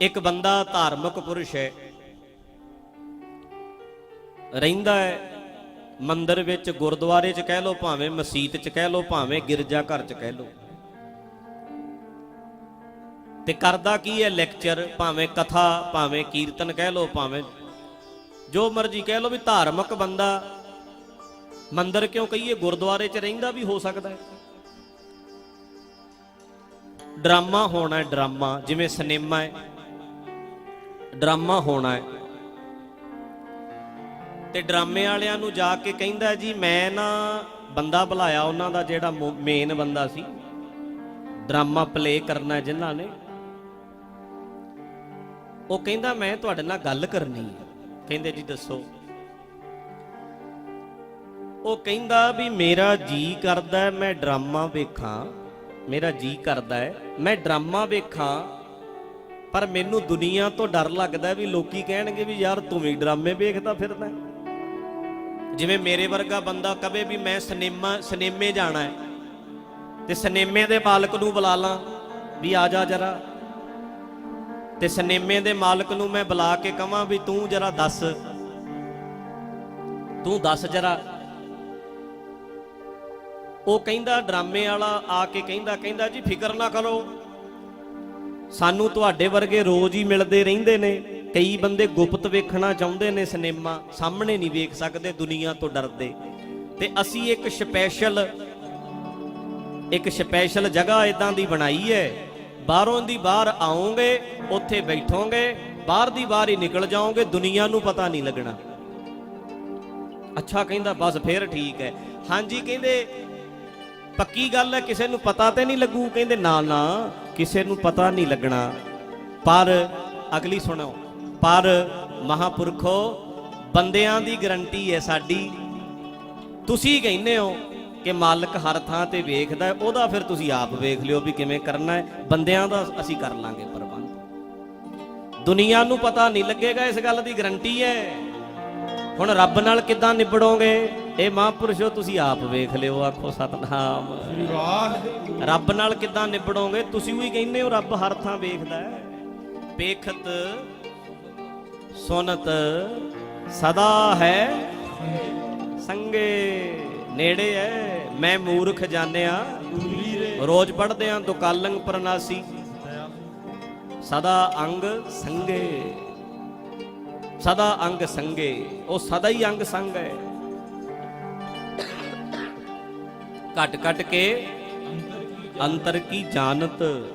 ਇੱਕ ਬੰਦਾ ਧਾਰਮਿਕ ਪੁਰਸ਼ ਹੈ, ਰਹਿੰਦਾ ਹੈ ਮੰਦਰ ਵਿੱਚ, ਗੁਰਦੁਆਰੇ 'ਚ ਕਹਿ ਲੋ ਭਾਵੇਂ ਮਸਜਿਦ 'ਚ ਕਹਿ ਲੋ ਭਾਵੇਂ ਗਿਰਜਾ ਘਰ 'ਚ ਕਹਿ ਲੋ ਤੇ ਕਰਦਾ ਕੀ ਹੈ ਲੈਕਚਰ ਭਾਵੇਂ ਕਥਾ, ਭਾਵੇਂ ਕੀਰਤਨ ਕਹਿ ਲੋ ਭਾਵੇਂ ਜੋ ਮਰਜ਼ੀ ਕਹਿ ਲੋ ਵੀ ਧਾਰਮਿਕ ਬੰਦਾ ਮੰਦਰ ਕਿਉਂ ਕਹੀਏ, ਗੁਰਦੁਆਰੇ 'ਚ ਰਹਿੰਦਾ ਵੀ ਹੋ ਸਕਦਾ ਹੈ। ਡਰਾਮਾ ਹੋਣਾ ਡਰਾਮਾ, ਜਿਵੇਂ ਸਿਨੇਮਾ ਹੈ। ਡਰਾਮਾ ਹੋਣਾ ਹੈ। ਤੇ ਡਰਾਮੇ ਵਾਲਿਆਂ ਨੂੰ ਜਾ ਕੇ ਕਹਿੰਦਾ ਜੀ, ਮੈਂ ਨਾ ਬੰਦਾ ਬੁਲਾਇਆ ਉਹਨਾਂ ਦਾ ਜਿਹੜਾ ਮੇਨ ਬੰਦਾ ਸੀ। ਡਰਾਮਾ ਪਲੇ ਕਰਨਾ ਹੈ ਜਿਨ੍ਹਾਂ ਨੇ। ਉਹ ਕਹਿੰਦਾ, ਮੈਂ ਤੁਹਾਡੇ ਨਾਲ ਗੱਲ ਕਰਨੀ ਹੈ। ਕਹਿੰਦੇ ਜੀ, ਦੱਸੋ। ਉਹ ਕਹਿੰਦਾ ਵੀ ਮੇਰਾ ਜੀ ਕਰਦਾ ਮੈਂ ਡਰਾਮਾ ਵੇਖਾਂ। ਮੇਰਾ ਜੀ ਕਰਦਾ ਹੈ, ਮੈਂ ਡਰਾਮਾ ਵੇਖਾਂ। ਪਰ ਮੈਨੂੰ ਦੁਨੀਆ ਤੋਂ ਡਰ ਲੱਗਦਾ ਵੀ ਲੋਕੀ ਕਹਿਣਗੇ ਵੀ ਯਾਰ ਤੂੰ ਵੀ ਡਰਾਮੇ ਵੇਖਦਾ ਫਿਰਦਾ। ਜਿਵੇਂ ਮੇਰੇ ਵਰਗਾ ਬੰਦਾ ਕਵੇ ਵੀ ਮੈਂ ਸਿਨੇਮਾ, ਸਿਨੇਮੇ ਜਾਣਾ ਹੈ ਤੇ ਸਿਨੇਮੇ ਦੇ ਮਾਲਕ ਨੂੰ ਬੁਲਾ ਲਾਂ ਵੀ ਆ ਜਾ ਜਰਾ। ਤੇ ਸਿਨੇਮੇ ਦੇ ਮਾਲਕ ਨੂੰ ਮੈਂ ਬੁਲਾ ਕੇ ਕਹਾਂ ਵੀ ਤੂੰ ਜਰਾ ਦੱਸ। ਤੂੰ ਦੱਸ ਜਰਾ। ਉਹ ਕਹਿੰਦਾ ਡਰਾਮੇ ਵਾਲਾ ਆ ਕੇ ਕਹਿੰਦਾ ਕਹਿੰਦਾ ਜੀ ਫਿਕਰ ਨਾ ਕਰੋ। ਸਾਨੂੰ ਤੁਹਾਡੇ ਵਰਗੇ ਰੋਜ਼ ਹੀ ਮਿਲਦੇ ਰਹਿੰਦੇ ਨੇ। ਕਈ ਬੰਦੇ ਗੁਪਤ ਵੇਖਣਾ ਚਾਹੁੰਦੇ ਨੇ ਸਿਨੇਮਾ, ਸਾਹਮਣੇ ਨਹੀਂ ਵੇਖ ਸਕਦੇ, ਦੁਨੀਆ ਤੋਂ ਡਰਦੇ। ਤੇ ਅਸੀਂ ਇੱਕ ਸਪੈਸ਼ਲ ਇੱਕ ਸਪੈਸ਼ਲ ਜਗ੍ਹਾ ਇਦਾਂ ਦੀ ਬਣਾਈ ਹੈ। ਬਾਹਰੋਂ ਦੀ ਬਾਹਰ ਆਓਗੇ, ਉੱਥੇ ਬੈਠੋਗੇ, ਬਾਹਰ ਦੀ ਬਾਹਰ ਹੀ ਨਿਕਲ ਜਾਓਗੇ, ਦੁਨੀਆ ਨੂੰ ਪਤਾ ਨਹੀਂ ਲੱਗਣਾ। ਅੱਛਾ ਕਹਿੰਦਾ, ਬਸ ਫੇਰ ਠੀਕ ਹੈ। ਹਾਂਜੀ, ਕਹਿੰਦੇ ਪੱਕੀ ਗੱਲ ਹੈ, ਕਿਸੇ ਨੂੰ ਪਤਾ ਤੇ ਨਹੀਂ ਲੱਗੂ, ਕਹਿੰਦੇ ਨਾ ਨਾ, ਕਿਸੇ ਨੂੰ ਪਤਾ ਨਹੀਂ ਲੱਗਣਾ। ਪਰ ਅਗਲੀ ਸੁਣੋ, ਪਰ ਮਹਾਪੁਰਖੋ, ਬੰਦਿਆਂ ਦੀ ਗਰੰਟੀ ਹੈ ਸਾਡੀ। ਤੁਸੀਂ ਕਹਿੰਦੇ ਹੋ ਕਿ ਮਾਲਕ ਹਰ ਥਾਂ ਤੇ ਵੇਖਦਾ ਉਹਦਾ ਫਿਰ ਤੁਸੀਂ ਆਪ ਵੇਖ ਲਿਓ ਵੀ ਕਿਵੇਂ ਕਰਨਾ ਹੈ। ਬੰਦਿਆਂ ਦਾ ਅਸੀਂ ਕਰ ਲਾਂਗੇ ਪ੍ਰਬੰਧ। ਦੁਨੀਆ ਨੂੰ ਪਤਾ ਨਹੀਂ ਲੱਗੇਗਾ ਇਸ ਗੱਲ ਦੀ ਗਰੰਟੀ ਹੈ। ਹੁਣ ਰੱਬ ਨਾਲ ਕਿੱਦਾਂ ਨਿਬੜੋਗੇ? ਇਹ ਮਹਾਂਪੁਰਸ਼ੋ ਤੁਸੀਂ ਆਪ ਵੇਖ ਲਿਓ ਆਖੋ ਸਤਨਾਮ। ਵਾਹਿਗੁਰੂ। ਰੱਬ ਨਾਲ ਕਿੱਦਾਂ ਨਿਬੜੋਗੇ? ਤੁਸੀਂ ਵੀ ਕਹਿੰਦੇ ਹੋ ਰੱਬ ਹਰ ਥਾਂ ਵੇਖਦਾ ਹੈ। ਵੇਖਤ ਸੁਨਤ ਸਦਾ ਹੈ। ਸੰਗੇ ਨੇੜੇ ਹੈ। ਮੈਂ ਮੂਰਖ ਜਾਣਿਆ। ਰੋਜ਼ ਪੜਦੇ ਆਂ ਦੁਕਾਲੰਗ ਪ੍ਰਨਾਸੀ ਸਦਾ ਅੰਗ ਸੰਗੇ। ਸਦਾ ਅੰਗ ਸੰਗੇ। ਉਹ ਸਦਾ ਹੀ ਅੰਗ ਸੰਗ ਹੈ। ਘਟ ਘਟ ਕੇ ਅੰਤਰ ਕੀ ਜਾਣਤ?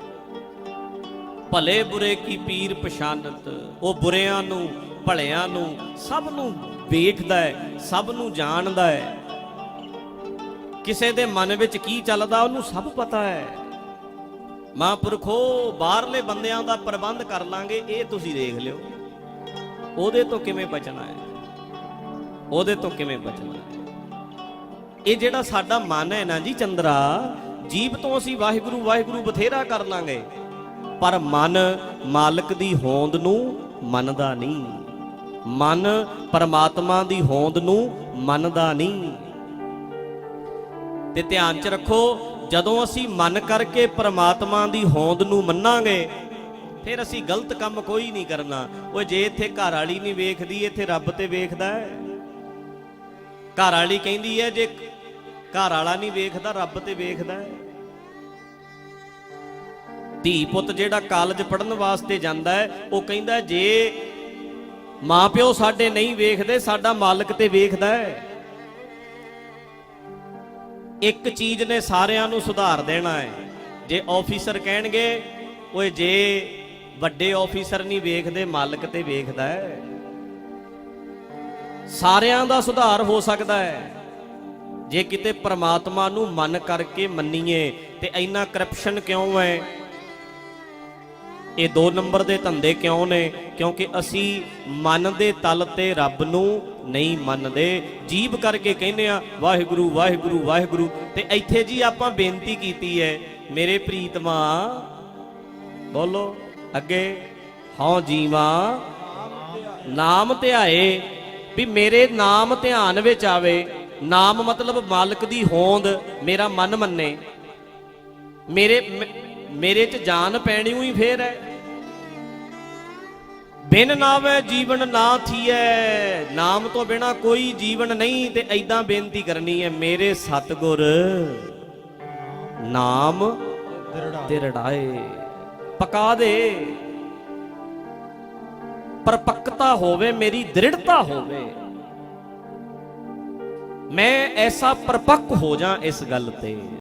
ਭਲੇ ਬੁਰੇ ਕੀ ਪੀਰ ਪਛਾਨਤ? ਉਹ ਬੁਰਿਆਂ ਨੂੰ, ਭਲਿਆਂ ਨੂੰ ਸਭ ਨੂੰ ਵੇਖਦਾ ਹੈ, ਸਭ ਨੂੰ ਜਾਣਦਾ ਹੈ। ਕਿਸੇ ਦੇ ਮਨ ਵਿੱਚ ਕੀ ਚੱਲਦਾ ਉਹਨੂੰ ਸਭ ਪਤਾ ਹੈ। ਮਹਾਂਪੁਰਖੋ, ਬਾਹਰਲੇ ਬੰਦਿਆਂ ਦਾ ਪ੍ਰਬੰਧ ਕਰ ਲਾਂਗੇ, ਇਹ ਤੁਸੀਂ ਦੇਖ ਲਿਓ। ਉਹਦੇ ਤੋਂ ਕਿਵੇਂ ਬਚਣਾ ਹੈ? ਉਹਦੇ ਤੋਂ ਕਿਵੇਂ ਬਚਣਾ ਹੈ? ਇਹ ਜਿਹੜਾ ਸਾਡਾ ਮਨ ਹੈ ਨਾ ਜੀ ਚੰਦਰਾ ਜੀਬ ਤੋਂ ਅਸੀਂ ਵਾਹਿਗੁਰੂ ਵਾਹਿਗੁਰੂ ਬਥੇਰਾ ਕਰ ਲਾਂਗੇ। ਪਰ ਮਨ ਮਾਲਕ ਦੀ ਹੋਂਦ ਨੂੰ ਮੰਨਦਾ ਨਹੀਂ। ਮਨ ਪਰਮਾਤਮਾ ਦੀ ਹੋਂਦ ਨੂੰ ਮੰਨਦਾ ਨਹੀਂ। ਤੇ ਧਿਆਨ 'ਚ ਰੱਖੋ, ਜਦੋਂ ਅਸੀਂ ਮਨ ਕਰਕੇ ਪਰਮਾਤਮਾ ਦੀ ਹੋਂਦ ਨੂੰ ਮੰਨਾਂਗੇ, ਫਿਰ ਅਸੀਂ ਗਲਤ ਕੰਮ ਕੋਈ ਨਹੀਂ ਕਰਨਾ। ਉਹ ਜੇ ਇੱਥੇ ਘਰ ਵਾਲੀ ਨਹੀਂ ਵੇਖਦੀ, ਇੱਥੇ ਰੱਬ ਤੇ ਵੇਖਦਾ ਹੈ। ਘਰ ਵਾਲੀ ਕਹਿੰਦੀ ਹੈ, ਜੇ ਘਰ ਵਾਲਾ ਨਹੀਂ ਵੇਖਦਾ, ਰੱਬ ਤੇ ਵੇਖਦਾ। ਹੈ ਧੀ ਪੁੱਤ ਜਿਹੜਾ ਕਾਲਜ ਪੜਨ ਵਾਸਤੇ ਜਾਂਦਾ ਹੈ, ਉਹ ਕਹਿੰਦਾ, ਜੇ ਮਾਪਿਓ ਸਾਡੇ ਨਹੀਂ ਵੇਖਦੇ, ਸਾਡਾ ਮਾਲਕ ਤੇ ਵੇਖਦਾ ਹੈ। ਇੱਕ ਚੀਜ਼ ਨੇ ਸਾਰਿਆਂ ਨੂੰ ਸੁਧਾਰ ਦੇਣਾ ਹੈ। ਜੇ ਆਫੀਸਰ ਕਹਿਣਗੇ, ਓਏ, ਜੇ ਵੱਡੇ ਆਫੀਸਰ ਨਹੀਂ ਵੇਖਦੇ, ਮਾਲਕ ਤੇ ਵੇਖਦਾ ਹੈ। ਸਾਰਿਆਂ ਦਾ ਸੁਧਾਰ ਹੋ ਸਕਦਾ ਹੈ। ਜੇ ਕਿਤੇ ਪ੍ਰਮਾਤਮਾ ਨੂੰ ਮਨ ਕਰਕੇ ਮੰਨੀਏ ਤੇ ਇੰਨਾ ਕਰਪਸ਼ਨ ਕਿਉਂ ਹੈ? ਇਹ ਦੋ ਨੰਬਰ ਦੇ ਧੰਦੇ ਕਿਉਂ ਨੇ? ਕਿਉਂਕਿ ਅਸੀਂ ਮਨ ਦੇ ਤਲ ਤੇ ਰੱਬ ਨੂੰ ਨਹੀਂ ਮੰਨਦੇ। ਜੀਬ ਕਰਕੇ ਕਹਿੰਦੇ ਆ ਵਾਹਿਗੁਰੂ ਵਾਹਿਗੁਰੂ ਵਾਹਿਗੁਰੂ। ਤੇ ਇੱਥੇ ਜੀ ਆਪਾਂ ਬੇਨਤੀ ਕੀਤੀ ਹੈ, ਮੇਰੇ ਪ੍ਰੀਤਮਾ ਬੋਲੋ, ਅੱਗੇ ਹਉ ਜੀਵਾ ਨਾਮ ਧਿਆਏ ਵੀ ਮੇਰੇ ਨਾਮ ਧਿਆਨ ਵਿੱਚ ਆਵੇ। ਨਾਮ ਮਤਲਬ ਮਾਲਕ ਦੀ ਹੋਂਦ ਮੇਰਾ ਮਨ ਮੰਨੇ। ਮੇਰੇ ਮੇਰੇ ਚ ਜਾਨ ਪੈਣੀ ਹੋਈ ਫੇਰ ਹੈ ਬਿਨ ਨਾਵੇ ਜੀਵਨ ਨਾ ਥੀਐ। ਨਾਮ ਤੋਂ ਬਿਨਾ ਕੋਈ ਜੀਵਨ ਨਹੀਂ ਤੇ ਐਦਾਂ ਬੇਨਤੀ ਕਰਨੀ ਹੈ ਮੇਰੇ ਸਤਗੁਰ, ਨਾਮ ਦਿਰੜਾ ਦਿਰੜਾਏ, ਪਕਾ ਦੇ। ਪਰਪੱਕਤਾ ਹੋਵੇ, ਮੇਰੀ ਦ੍ਰਿੜਤਾ ਹੋਵੇ। ਮੈਂ ਐਸਾ ਪਰਪੱਕ ਹੋ ਜਾ ਇਸ ਗੱਲ ਤੇ?